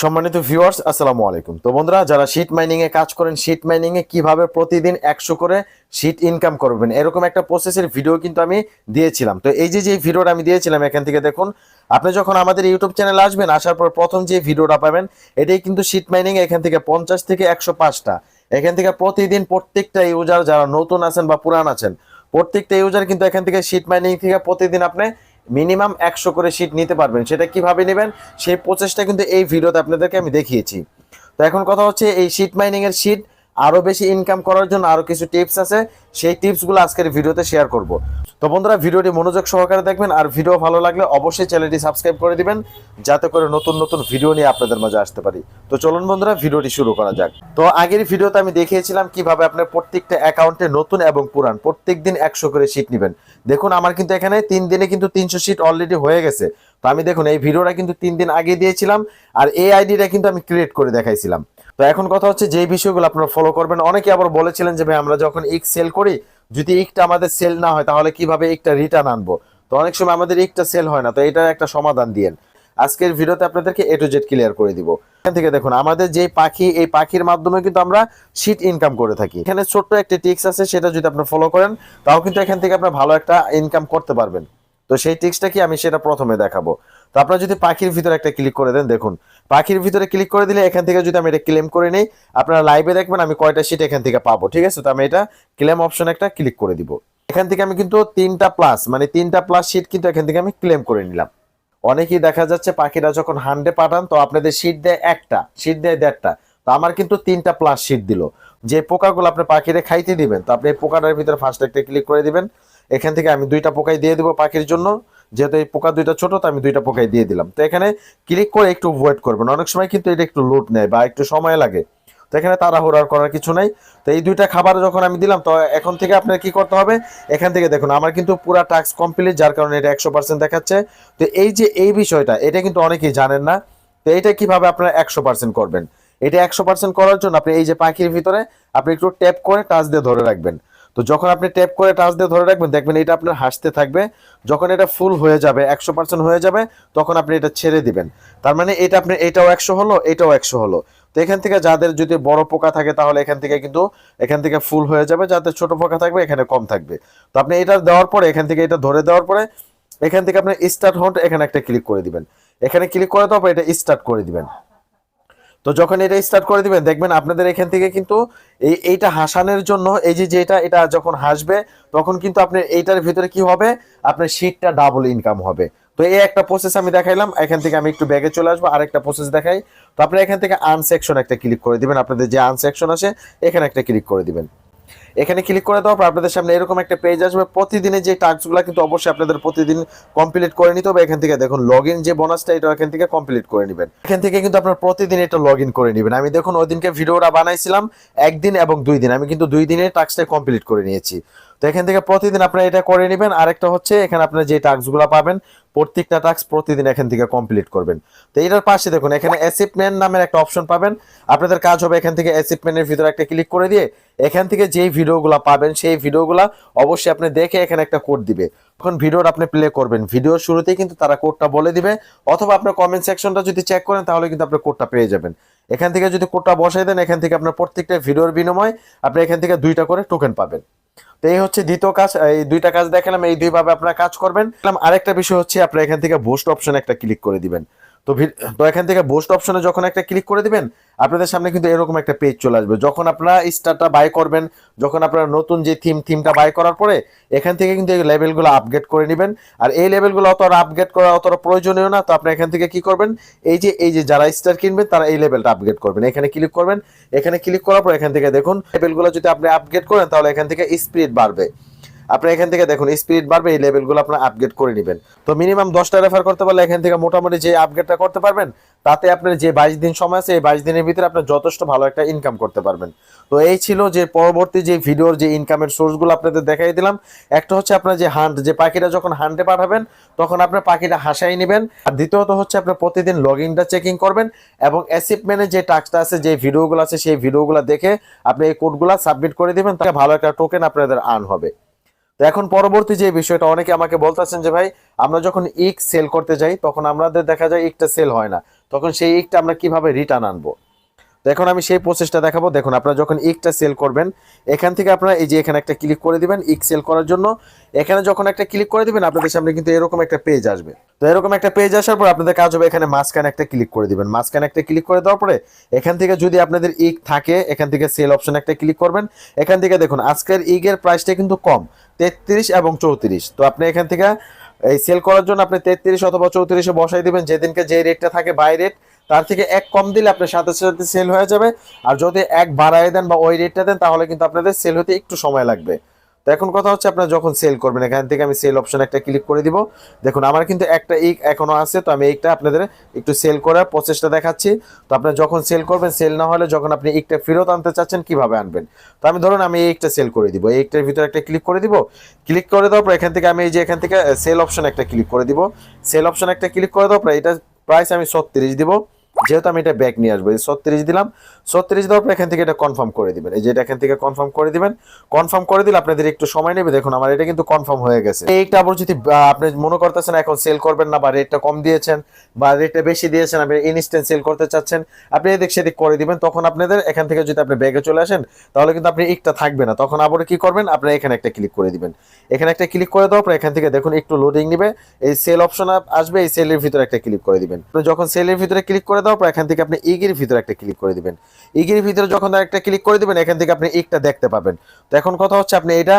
সম্মানিত ভিউয়ার্স আসসালামু আলাইকুম। তো বন্ধুরা, যারা শীট মাইনিং এ কাজ করেন শীট মাইনিং এ কীভাবে প্রতিদিন একশো করে শীট ইনকাম করবেন, এরকম একটা প্রসেসের ভিডিও কিন্তু আমি দিয়েছিলাম। তো এই যে যে ভিডিওটা আমি দিয়েছিলাম, এখান থেকে দেখুন, আপনি যখন আমাদের ইউটিউব চ্যানেলে আসবেন, আসার পর প্রথম যে ভিডিওটা পাবেন, এটাই কিন্তু শীট মাইনিং এখান থেকে পঞ্চাশ থেকে একশো পাঁচটা। এখান থেকে প্রতিদিন প্রত্যেকটা ইউজার যারা নতুন আছেন বা পুরান আছেন, প্রত্যেকটা ইউজার কিন্তু এখান থেকে শীট মাইনিং থেকে প্রতিদিন আপনি মিনিমাম একশো করে সিট নিতে পারবেন। সেটা কীভাবে নেবেন? সেই প্রচেষ্টা কিন্তু এই ভিডিওতে আপনাদেরকে আমি দেখিয়েছি। তো এখন কথা হচ্ছে এই সিট মাইনিংয়ের শীট আরও বেশি ইনকাম করার জন্য আরও কিছু টিপস আছে। সেই টিপসগুলো আজকের ভিডিওতে শেয়ার করব। তো বন্ধুরা, ভিডিওটি মনোযোগ সহকারে দেখবেন আর ভিডিও ভালো লাগলে অবশ্যই চ্যানেলটি সাবস্ক্রাইব করে দিবেন, যাতে করে নতুন নতুন ভিডিও নিয়ে আপনাদের মাঝে আসতে পারি। তো চলুন বন্ধুরা, ভিডিওটি শুরু করা যাক। তো আগের ভিডিওতে আমি দেখিয়েছিলাম কীভাবে আপনার প্রত্যেকটা অ্যাকাউন্টে নতুন এবং পুরান প্রত্যেক দিন একশো করে শীট নেবেন। দেখুন, আমার কিন্তু এখানে তিন দিনে কিন্তু তিনশো শীট অলরেডি হয়ে গেছে। তো আমি দেখুন, এই ভিডিওটা কিন্তু তিন দিন আগে দিয়েছিলাম, আর এই আইডিটা কিন্তু আমি ক্রিয়েট করে দেখাইছিলাম। তো এখন কথা হচ্ছে যে বিষয়গুলো আপনারা ফলো করবেন। অনেকে আবার বলেছিলেন যে ভাই, আমরা যখন ইক সেল করি, যদি ইকটা আমাদের সেল না হয়, তাহলে কীভাবে ইকটা রিটার্ন আনব? তো অনেক সময় আমাদের ইকটা সেল হয় না, তো এটার একটা সমাধান দিয়েন আজকের ভিডিওতে আপনাদেরকে এ টু জেড ক্লিয়ার করে দিব। এখান থেকে দেখুন, আমাদের যে পাখি, এই পাখির মাধ্যমে কিন্তু আমরা শীট ইনকাম করে থাকি। এখানে ছোট্ট একটা টিক্স আছে, সেটা যদি আপনি ফলো করেন, তাও কিন্তু এখান থেকে আপনার ভালো একটা ইনকাম করতে পারবেন। তো সেই টিক্সটা কি আমি সেটা প্রথমে দেখাবো। তো আপনারা যদি পাখির ভিতরে একটা ক্লিক করে দেন, দেখুন। পাখির ভিতরে ক্লিক করে দিলে এখান থেকে যদি আমি এটা ক্লেম করে নিই, আপনারা লাইভে দেখবেন আমি কয়টা সিট এখান থেকে পাবো, ঠিক আছে? তো আমি এটা ক্লেম অপশন একটা ক্লিক করে দিব। এখান থেকে আমি কিন্তু তিনটা প্লাস মানে তিনটা প্লাস সিট কিন্তু এখান থেকে আমি ক্লেম করে নিলাম। অনেকেই দেখা যাচ্ছে পাখিরা যখন হান্ডে পাঠান, তো আপনাদের সিট দেয় একটা সিট দেয় দেড়টা। তো আমার কিন্তু তিনটা প্লাস সিট দিল। যে পোকাগুলো আপনি পাখিরে খাইতে দিবেন, তো আপনি পোকাটার ভিতরে ফার্স্ট একটা ক্লিক করে দিবেন। এখান থেকে আমি দুইটা পোকাই দিয়ে দিব পাখির জন্য। যেহেতু এই পোকা দুইটা ছোট, তো আমি দুইটা পোকাই দিয়ে দিলাম। তো এখানে ক্লিক করে একটু ওয়েট করবেন। অনেক সময় কিন্তু এটা একটু লোড নেয় বা একটু সময় লাগে। তো এখানে তাড়াহুড়ার করার কিছু নাই। তো এই দুইটা খাবার যখন আমি দিলাম, তো এখন থেকে আপনার কি করতে হবে? এখান থেকে দেখুন, আমার কিন্তু পুরা টাস্ক কমপ্লিট যার কারণে এটা একশো পার্সেন্ট দেখাচ্ছে। তো এই যে এই বিষয়টা, এটা কিন্তু অনেকেই জানেন না। তো এটা কীভাবে আপনারা একশো পার্সেন্ট করবেন? এটা একশো পার্সেন্ট করার জন্য আপনি এই যে পাখির ভিতরে, আপনি একটু ট্যাপ করে টাচ দিয়ে ধরে রাখবেন। তো যখন আপনি ট্যাপ করে টাচ দিয়ে ধরে রাখবেন, দেখবেন এটা আপনার হাসতে থাকবে। যখন এটা ফুল হয়ে যাবে, একশো পার্সেন্ট হয়ে যাবে, তখন আপনি এটা ছেড়ে দিবেন। তার মানে এটা আপনি, এটাও একশো হলো, এটাও একশো হলো। তো এখান থেকে যাদের যদি বড় পোকা থাকে, তাহলে এখান থেকে কিন্তু, এখান থেকে ফুল হয়ে যাবে। যাদের ছোট পোকা থাকবে, এখানে কম থাকবে। তো আপনি এটা দেওয়ার পরে, এখান থেকে এটা ধরে দেওয়ার পরে, এখান থেকে আপনি স্টার্ট হন্ট এখানে একটা ক্লিক করে দিবেন। এখানে ক্লিক করে দেওয়ার পর, এটা স্টার্ট করে দিবেন। তো যখন এটা স্টার্ট করে দিবেন, দেখবেন আপনাদের এখান থেকে কিন্তু এই, এইটা হাসানের জন্য এই যে যেটা, এটা যখন হাসবে, তখন কিন্তু আপনার এইটার ভিতরে কি হবে? আপনার শীটটা ডাবল ইনকাম হবে। তো এই একটা প্রসেস আমি দেখাইলাম, এখান থেকে আমি একটু ব্যাগে চলে আসব আর একটা প্রসেস দেখাই। তো আপনি এখান থেকে আনসেকশন একটা ক্লিক করে দিবেন, আপনাদের যে আনসেকশন আছে, এখানে একটা ক্লিক করে দিবেন। এখানে ক্লিক করে দেওয়ার পর আপনাদের সামনে এরকম একটা পেজ আসবে। প্রতিদিনের যে টাস্কগুলো কিন্তু অবশ্যই আপনাদের প্রতিদিন কমপ্লিট করে নিতে হবে। এখান থেকে দেখুন লগ যে বোনাসটা এটা এখান থেকে কমপ্লিট করে নেবেন। এখান থেকে কিন্তু আপনার প্রতিদিন এটা লগ করে নেবেন। আমি দেখুন ওই দিনকে ভিডিওটা বানাইছিলাম, একদিন এবং দুই দিন। আমি কিন্তু দুই দিনের টাস্কটা কমপ্লিট করে নিয়েছি। তো এখান থেকে প্রতিদিন আপনারা এটা করে নেবেন। আরেকটা হচ্ছে, এখানে আপনার যে টাস্কগুলো পাবেন, প্রত্যেকটা টাস্ক প্রতিদিন এখান থেকে কমপ্লিট করবেন। তো এটার পাশে দেখুন, এখানে অ্যাসিপমেন্ট নামের একটা অপশন পাবেন। আপনাদের কাজ হবে এখান থেকে অ্যাসিপমেন্টের ভিতরে একটা ক্লিক করে দিয়ে, এখান থেকে যেই ভিডিওগুলো পাবেন, সেই ভিডিওগুলো অবশ্যই আপনি দেখে এখানে একটা কোড দিবে। তখন ভিডিওর আপনি প্লে করবেন। ভিডিওর শুরুতেই কিন্তু তারা কোডটা বলে দিবে, অথবা আপনার কমেন্ট সেকশনটা যদি চেক করেন, তাহলে কিন্তু আপনি কোডটা পেয়ে যাবেন। এখান থেকে যদি কোডটা বসাই দেন, এখান থেকে আপনার প্রত্যেকটা ভিডিওর বিনিময় আপনি এখান থেকে দুইটা করে টোকেন পাবেন। তো এই হচ্ছে দ্বিতীয় কাজ, এই দুইটা কাজ দেখালাম, এই দুইভাবে আপনারা কাজ করবেন। আরেকটা বিষয় হচ্ছে, আপনারা এখান থেকে বুস্ট অপশন একটা ক্লিক করে দিবেন। তো তো এখান থেকে বুস্ট অপশনে যখন একটা ক্লিক করে দিবেন, আপনাদের সামনে কিন্তু এরকম একটা পেজ চলে আসবে। যখন আপনারা স্টারটা বাই করবেন, যখন আপনারা নতুন যে থিম থিমটা বাই করার পরে, এখান থেকে কিন্তু এই লেভেলগুলো আপগ্রেড করে নেবেন। আর এই লেভেলগুলো অত আপগ্রেড করা অতটা প্রয়োজনীয় না। তো আপনি এখান থেকে কি করবেন? এই যে এই যে যারা স্টার কিনবেন, তারা এই লেভেলটা আপগ্রেড করবেন। এখানে ক্লিক করবেন। এখানে ক্লিক করার পর এখান থেকে দেখুন লেভেলগুলো যদি আপনি আপগ্রেড করেন, তাহলে এখান থেকে স্পিড বাড়বে। আপনি এখান থেকে দেখুন স্পিড বাড়বে, এই লেভেলগুলো আপনার আপগ্রেড করে নেবেন। তো মিনিমাম দশটা রেফার করতে পারলে এখান থেকে মোটামুটি যে আপগ্রেডটা করতে পারবেন, তাতে আপনার যে বাইশ দিন সময় আছে, এই বাইশ দিনের ভিতরে আপনার যথেষ্ট ভালো একটা ইনকাম করতে পারবেন। তো এই ছিল যে পরবর্তী যে ভিডিওর যে ইনকামের সোর্সগুলো আপনাদের দেখাই দিলাম। একটা হচ্ছে আপনার যে হান্ট যে পাখিটা যখন হান্টে পাঠাবেন, তখন আপনার পাখিটা হাসাই নেবেন। আর দ্বিতীয়ত হচ্ছে আপনার প্রতিদিন লগ ইনটা চেকিং করবেন এবং অ্যাসিপমেন্টের যে টাস্কটা আছে, যে ভিডিওগুলো আছে, সেই ভিডিওগুলো দেখে আপনি এই কোডগুলো সাবমিট করে দিবেন তাকে ভালো একটা টোকেন আপনাদের আর্ন হবে। তো এখন পরবর্তী যে বিষয়টা, অনেকে আমাকে বলতেছেন যে, ভাই, আমরা যখন ইক সেল করতে যাই, তখন আমাদের দেখা যায় ইকটা সেল হয় না। তখন সেই ইকটা আমরা কীভাবে রিটার্ন আনব? তো এখন আমি সেই প্রসেসটা দেখাবো। দেখুন, আপনারা যখন ইকটা সেল করবেন, এখান থেকে আপনারা এই যে এখানে একটা ক্লিক করে দিবেন ইক সেল করার জন্য। এখানে যখন একটা ক্লিক করে দিবেন, আপনাদের সামনে কিন্তু এরকম একটা পেজ আসবে। তো এরকম একটা পেজ আসার পর আপনাদের কাজ হবে এখানে মাঝখানে একটা ক্লিক করে দিবেন। মাঝখানে একটা ক্লিক করে দেওয়ার পরে, এখান থেকে যদি আপনাদের ইক থাকে, এখান থেকে সেল অপশন একটা ক্লিক করবেন। এখান থেকে দেখুন, আজকের ইগের প্রাইসটা কিন্তু কম, তেত্রিশ এবং চৌত্রিশ। তো আপনি এখান থেকে এই সেল করার জন্য আপনি তেত্রিশ অথবা চৌত্রিশে বসাই দিবেন। যেদিনকে যে রেটটা থাকে বাই রেট তার থেকে এক কম দিলে আপনার সাথে সাথে সেল হয়ে যাবে। আর যদি এক বাড়ায় দেন বা ওই রেটটা দেন, তাহলে কিন্তু আপনাদের সেল হতে একটু সময় লাগবে। তো এখন কথা হচ্ছে আপনারা যখন সেল করবেন, এখান থেকে আমি সেল অপশন একটা ক্লিক করে দিব। দেখুন, আমার কিন্তু একটা ইক এখনও আছে, তো আমি এইটা আপনাদের একটু সেল করার প্রচেষ্টা দেখাচ্ছি। তো আপনারা যখন সেল করবেন সেল না হলে যখন আপনি ইকটা ফেরত আনতে চাচ্ছেন, কীভাবে আনবেন? তো আমি ধরুন আমি এই ইকটা সেল করে দিব। এই ইকটার ভিতরে একটা ক্লিক করে দিব। ক্লিক করে দেওয়ার পর এখান থেকে আমি এই যে এখান থেকে সেল অপশন একটা ক্লিক করে দিব। সেল অপশন একটা ক্লিক করে দেওয়ার পর এটা প্রাইস আমি ছত্রিশ দিব। যেহেতু আমি এটা ব্যাক নিয়ে আসব, এই ছত্রিশ দিলাম, ছত্রিশ দেওয়ার পর এখান থেকে এটা কনফার্ম করে দিবেন। এই যে এটা এখান থেকে কনফার্ম করে দিবেন কনফার্ম করে দিলে আপনাদের একটু সময় নেবে। দেখুন, আমার এটা কিন্তু কনফার্ম হয়ে গেছে। এইটা আবার যদি আপনি মনে করতেছেন এখন সেল করবেন না বা রেটটা কম দিয়েছেন বা রেটটা বেশি দিয়েছেন, আপনি ইনস্ট্যান্ট সেল করতে চাচ্ছেন, আপনি এদিক সেদিক করে দিবেন। তখন আপনাদের এখান থেকে যদি আপনি ব্যাগে চলে আসেন, তাহলে কিন্তু আপনি একটা থাকবে না। তখন আবার কি করবেন? আপনি এখানে একটা ক্লিক করে দিবেন। এখানে একটা ক্লিক করে দেওয়ার পর এখান থেকে দেখুন একটু লোডিং নিবে। এই সেল অপশন আসবে, এই সেলের ভিতরে একটা ক্লিক করে দিবেন। যখন সেলের ভিতরে ক্লিক করে দেওয়ার পর এখান থেকে আপনি ইগির ভিতরে একটা ক্লিক করে দিবেন। ইগির ভিতরে যখন একটা ক্লিক করে দিবেন, এখান থেকে আপনি ইকটা দেখতে পাবেন। তো এখন কথা হচ্ছে আপনি এটা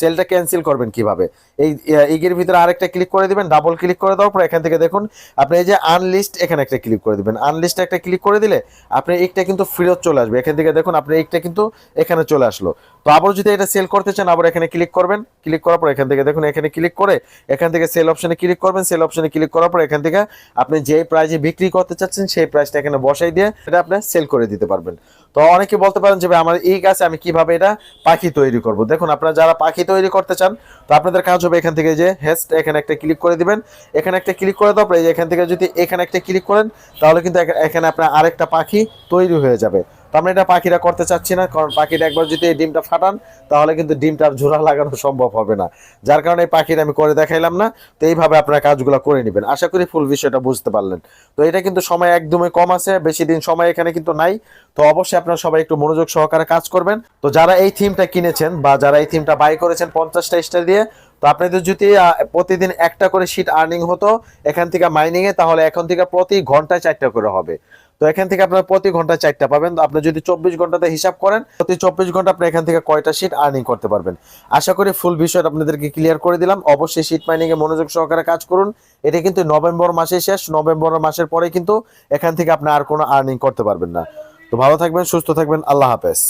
সেলটা ক্যান্সেল করবেন কীভাবে? এই ইগির ভিতরে আরেকটা ক্লিক করে দিবেন ডাবল ক্লিক করে দেওয়ার পর এখান থেকে দেখুন, আপনি এই যে আনলিস্ট এখানে একটা ক্লিক করে দিবেন। আনলিস্ট একটা ক্লিক করে দিলে আপনি ইকটা কিন্তু ফেরত চলে আসবে। এখান থেকে দেখুন, আপনি ইকটা কিন্তু এখানে চলে আসলো। তো আবার যদি এটা সেল করতে চান, আবার এখানে ক্লিক করবেন। ক্লিক করার পর এখান থেকে দেখুন, এখানে ক্লিক করে, এখান থেকে সেল অপশনে ক্লিক করবেন। সেল অপশনে ক্লিক করার পর এখান থেকে আপনি যে প্রাইজে বিক্রি করতে চাচ্ছেন সেই প্রাইসটা এখানে বসাই দিয়ে এটা আপনার সেল করে দিতে পারবেন। তো অনেকে বলতে পারেন যে, ভাই, আমার এই গাছে আমি কীভাবে এটা পাখি তৈরি করব? দেখুন, আপনারা যারা পাখি তৈরি করতে চান, তো আপনাদের কাজ হবে এখান থেকে যে হেস্ট এখানে একটা ক্লিক করে দিবেন। এখানে একটা ক্লিক করে দেওয়ার পরে এখান থেকে যদি এখানে একটা ক্লিক করেন, তাহলে কিন্তু এখানে আপনার আরেকটা পাখি তৈরি হয়ে যাবে। তো আমরা এটা পাখিরা করতে চাচ্ছি না, কারণ পাখিটা একবার যদি এই ডিমটা ফাটান, তাহলে কিন্তু ডিমটা জোড়া লাগানো সম্ভব হবে না। যার কারণে এই পাখিটা আমি করে দেখাইলাম না, তো এইভাবে আপনারা কাজগুলো করে নেবেন। আশা করি ফুল বিষয়টা বুঝতে পারলেন। তো এটা কিন্তু সময় একদমই কম আছে, বেশি দিন সময় এখানে কিন্তু নাই। তো অবশ্যই আপনারা সবাই একটু মনোযোগ সহকারে কাজ করবেন। তো যারা এই থিমটা কিনেছেন বা যারা এই থিমটা বাই করেছেন পঞ্চাশটা স্টার দিয়ে, তো আপনাদের যদি প্রতিদিন একটা করে শীট আর্নিং হতো, এখান থেকে মাইনিং এ, তাহলে এখন থেকে প্রতি ঘন্টায় চারটা করে হবে। তো এখান থেকে আপনার প্রতি ঘণ্টা চারটা পাবেন। আপনি যদি চব্বিশ ঘন্টাতে হিসাব করেন, প্রতি চব্বিশ ঘণ্টা আপনি এখান থেকে কয়টা শীট আর্নিং করতে পারবেন। আশা করি ফুল বিষয়টা আপনাদেরকে ক্লিয়ার করে দিলাম। অবশ্যই শীত মাইনিং এ মনোযোগ সহকারে কাজ করুন। এটা কিন্তু নভেম্বর মাসে শেষ। নভেম্বর মাসের পরে কিন্তু এখান থেকে আপনি আর কোনো আর্নিং করতে পারবেন না। তো ভালো থাকবেন, সুস্থ থাকবেন। আল্লাহ হাফেজ।